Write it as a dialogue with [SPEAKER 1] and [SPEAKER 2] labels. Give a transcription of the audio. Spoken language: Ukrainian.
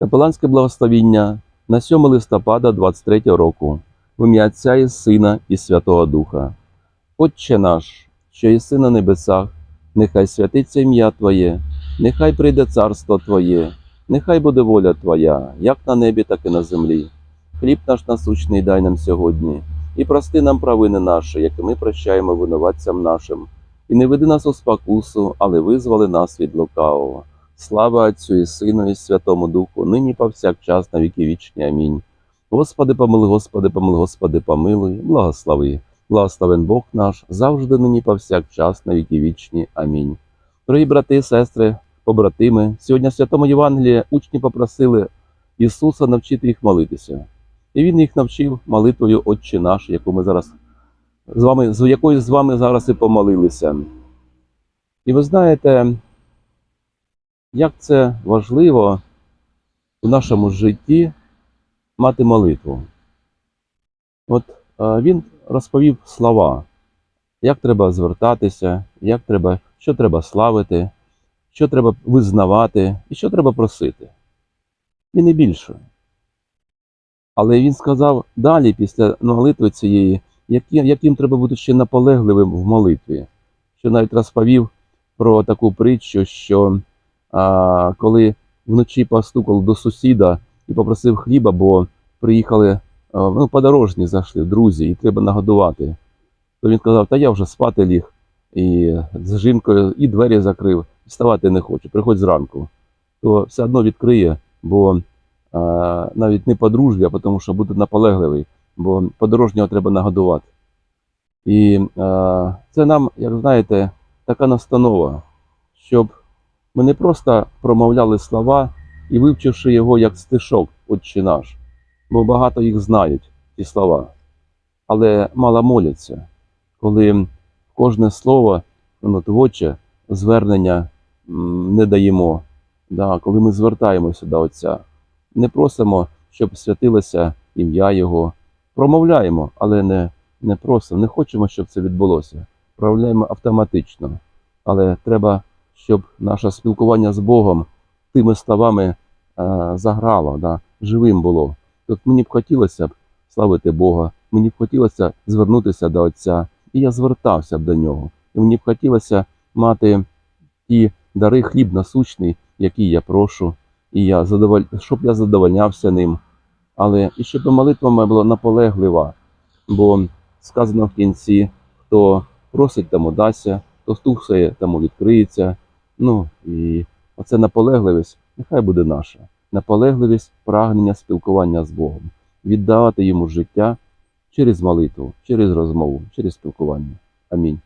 [SPEAKER 1] Капеланське благословіння на 7 листопада 23 року в ім'я Отця і Сина і Святого Духа. Отче наш, що єси на небесах, нехай святиться ім'я Твоє, нехай прийде царство Твоє, нехай буде воля Твоя, як на небі, так і на землі. Хліб наш насущний дай нам сьогодні, і прости нам провини наші, як і ми прощаємо винуватцям нашим. І не веди нас у спокусу, але визволи нас від лукавого. Слава Отцю і Сину, і Святому Духу, нині повсякчас на віки вічні. Амінь. Господи, помилуй, Господи, помилуй, Господи, помилуй, благослови. Благословен Бог наш, завжди нині повсякчас на віки вічні. Амінь. Дорогі брати, сестри, побратими, сьогодні в Святому Євангелії учні попросили Ісуса навчити їх молитися. І Він їх навчив молитвою Отче наш, яку ми зараз з вами, з якою з вами зараз і помолилися. І ви знаєте, як це важливо у нашому житті мати молитву. От е, він розповів слова, як треба звертатися, як треба, що треба славити, що треба визнавати і що треба просити. І не більше. Але він сказав далі, після молитви цієї, яким, треба бути ще наполегливим в молитві. Що навіть розповів про таку притчу, що коли вночі постукав до сусіда і попросив хліба, бо приїхали а, ну, подорожні зайшли, друзі, і треба нагодувати. То він сказав, та я вже спати ліг, і з жінкою і двері закрив, вставати не хочу, приходь зранку. То все одно відкриє, бо а, навіть не подружжя, а тому що буде наполегливий, бо подорожнього треба нагодувати. І а, це нам, як знаєте, така настанова, щоб ми не просто промовляли слова і вивчивши його як стишок, отче наш, бо багато їх знають, ці слова, але мало моляться, коли кожне слово ну, творче звернення не даємо, да, коли ми звертаємося до Отця, не просимо, щоб святилося ім'я Його, промовляємо, але не, не просимо, не хочемо, щоб це відбулося. Промовляємо автоматично, але треба щоб наше спілкування з Богом тими словами е, заграло, да, живим було. Тут мені б хотілося б славити Бога, мені б хотілося звернутися до Отця, і я звертався б до нього. І мені б хотілося мати ті дари хліб насущний, які я прошу, і я задоволь... щоб я задовольнявся ним. Але і щоб молитва моя була наполеглива, бо сказано в кінці, хто просить, тому дасться, хто стукає, тому відкриється. Ну і оце наполегливість, нехай буде наша. Наполегливість прагнення спілкування з Богом, віддавати йому життя через молитву, через розмову, через спілкування. Амінь.